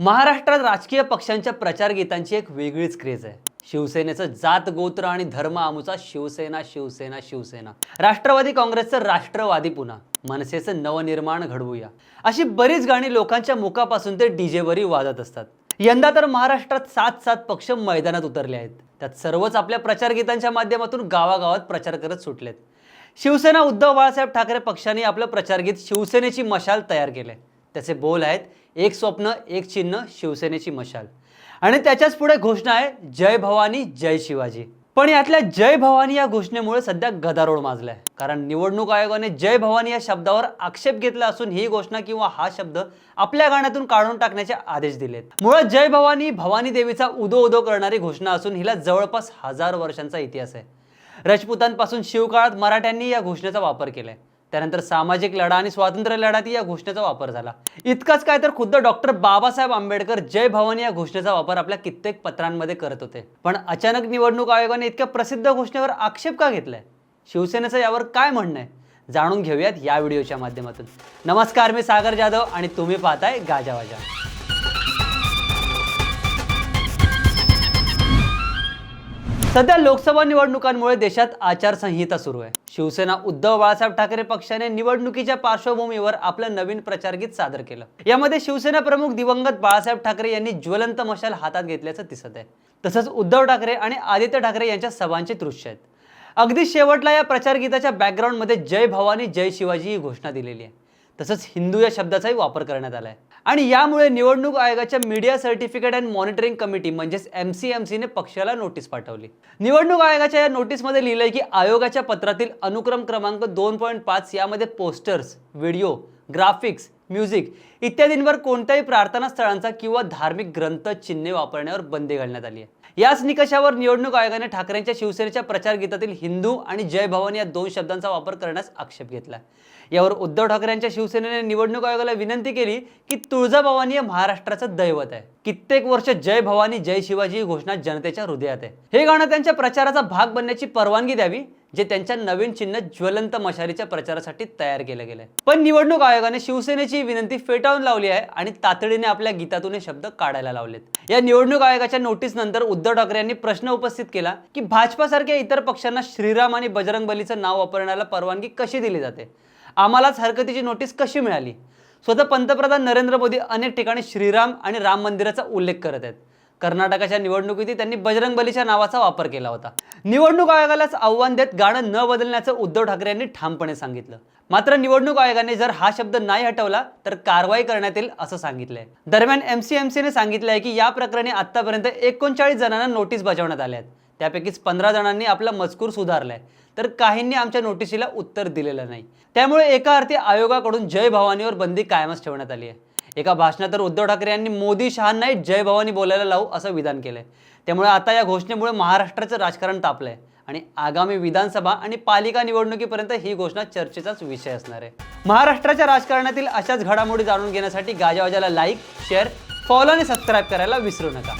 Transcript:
महाराष्ट्रात राजकीय पक्षांच्या प्रचार गीतांची एक वेगळीच क्रेज आहे. शिवसेनेचं जात गोत्र आणि धर्म आमुचा शिवसेना शिवसेना शिवसेना. राष्ट्रवादी काँग्रेसचं राष्ट्रवादी पुन्हा. मनसेचं नवनिर्माण घडवूया. अशी बरीच गाणी लोकांच्या मुखापासून ते डीजेवरही वाजत असतात. यंदा तर महाराष्ट्रात सात सात पक्ष मैदानात उतरले आहेत. त्यात सर्वच आपल्या प्रचार गीतांच्या माध्यमातून गावागावात प्रचार करत सुटलेत. शिवसेना उद्धव बाळासाहेब ठाकरे पक्षाने आपलं प्रचारगीत शिवसेनेची मशाल तयार केले त्याचे बोल आहेत एक स्वप्न एक चिन्ह शिवसेनेची मशाल. आणि त्याच्याच पुढे घोषणा आहे जय भवानी जय शिवाजी. पण यातल्या जय भवानी या घोषणेमुळे सध्या गदारोळ माजलाय. कारण निवडणूक आयोगाने जय भवानी या शब्दावर आक्षेप घेतला असून ही घोषणा किंवा हा शब्द आपल्या गाण्यातून काढून टाकण्याचे आदेश दिलेत. मुळात जय भवानी भवानी देवीचा उदो उदो करणारी घोषणा असून हिला जवळपास हजार वर्षांचा इतिहास आहे. राजपुतांपासून शिवकाळात मराठ्यांनी या घोषणेचा वापर केलाय. त्यानंतर सामाजिक लढा आणि स्वातंत्र्य लढ्यात या घोषणेचा वापर झाला. इतकंच काय तर खुद्द डॉक्टर बाबासाहेब आंबेडकर जय भवानी या घोषणेचा वापर आपल्या कित्येक पत्रांमध्ये करत होते. पण अचानक निवडणूक आयोगाने इतक्या प्रसिद्ध घोषणेवर आक्षेप का घेतलाय? शिवसेनेचं यावर काय म्हणणं आहे? जाणून घेऊयात या व्हिडिओच्या माध्यमातून. नमस्कार मी सागर जाधव आणि तुम्ही पाहताय गाजावाजा सध्या लोकसभा निवडणुकांमुळे देशात आचारसंहिता सुरू आहे. शिवसेना उद्धव बाळासाहेब ठाकरे पक्षाने निवडणुकीच्या पार्श्वभूमीवर आपलं नवीन प्रचारगीत सादर केलं. यामध्ये शिवसेना प्रमुख दिवंगत बाळासाहेब ठाकरे यांनी ज्वलंत मशाल हातात घेतल्याचं दिसत आहे. तसंच उद्धव ठाकरे आणि आदित्य ठाकरे यांच्या सभांचे दृश्य आहेत. अगदी शेवटला या प्रचारगीताच्या बॅकग्राऊंडमध्ये जय भवानी जय शिवाजी ही घोषणा दिलेली आहे. तसंच हिंदू या शब्दाचाही वापर करण्यात आला आहे आणि यामुळे निवडणूक आयोगाच्या media certificate and monitoring committee म्हणजेच एम सी एम सीने पक्षाला नोटीस पाठवली. निवडणूक आयोगाच्या या नोटीसमध्ये लिहिलंय की आयोगाच्या पत्रातील अनुक्रम क्रमांक दोन पॉईंट पाच यामध्ये पोस्टर्स व्हिडिओ ग्राफिक्स म्युझिक इत्यादींवर कोणत्याही प्रार्थना स्थळांचा किंवा धार्मिक ग्रंथ चिन्हे वापरण्यावर बंदी घालण्यात आली आहे. याच निकषावर निवडणूक आयोगाने ठाकरेंच्या शिवसेनेच्या प्रचार गीतातील हिंदू आणि जय भवानी या दोन शब्दांचा वापर करण्यास आक्षेप घेतला यावर उद्धव ठाकरेंच्या शिवसेनेने निवडणूक आयोगाला विनंती केली की तुळजाभवानी हे महाराष्ट्राचं दैवत आहे. कित्येक वर्ष जय भवानी जय शिवाजी ही घोषणा जनतेच्या हृदयात आहे. हे गाणं त्यांच्या प्रचाराचा भाग बनण्याची परवानगी द्यावी जे त्यांच्या नवीन चिन्ह ज्वलंत मशालीच्या प्रचारासाठी तयार केलं गेलंय. पण निवडणूक आयोगाने शिवसेनेची विनंती फेटाळून लावली आहे आणि तातडीने आपल्या गीतातून हे शब्द काढायला लावलेत. या निवडणूक आयोगाच्या नोटीस नंतर उद्धव ठाकरे यांनी प्रश्न उपस्थित केला की भाजपासारख्या इतर पक्षांना श्रीराम आणि बजरंग बलीचं नाव वापरण्याला परवानगी कशी दिली जाते? आम्हालाच हरकतीची नोटीस कशी मिळाली? स्वतः पंतप्रधान नरेंद्र मोदी अनेक ठिकाणी श्रीराम आणि राम मंदिराचा उल्लेख करत आहेत. कर्नाटकाच्या निवडणुकीतही त्यांनी बजरंग बलीच्या नावाचा वापर केला होता. निवडणूक आयोगालाच आव्हान देत गाणं न बदलण्याचं उद्धव ठाकरे यांनी ठामपणे सांगितलं. मात्र निवडणूक आयोगाने जर हा शब्द नाही हटवला तर कारवाई करण्यात येईल असं सांगितलंय. दरम्यान एमसीएमसीने सांगितलंय की या प्रकरणी आतापर्यंत एकोणचाळीस जणांना नोटीस बजावण्यात आल्या आहेत. त्यापैकीच पंधरा जणांनी आपला मजकूर सुधारलाय. तर काहींनी आमच्या नोटिशीला उत्तर दिलेलं नाही. त्यामुळे एका अर्थी आयोगाकडून जय भवानीवर बंदी कायमच ठेवण्यात आली आहे. एका भाषणात तर उद्धव ठाकरे यांनी मोदी शहांनाही जय भवानी बोलायला लावू असं विधान केलंय. त्यामुळे आता या घोषणेमुळे महाराष्ट्राचं राजकारण तापलंय आणि आगामी विधानसभा आणि पालिका निवडणुकीपर्यंत ही घोषणा चर्चेचाच विषय असणार आहे. महाराष्ट्राच्या राजकारणातील अशाच घडामोडी जाणून घेण्यासाठी गाजावाजाला लाईक शेअर फॉलो आणि सबस्क्राईब करायला विसरू नका.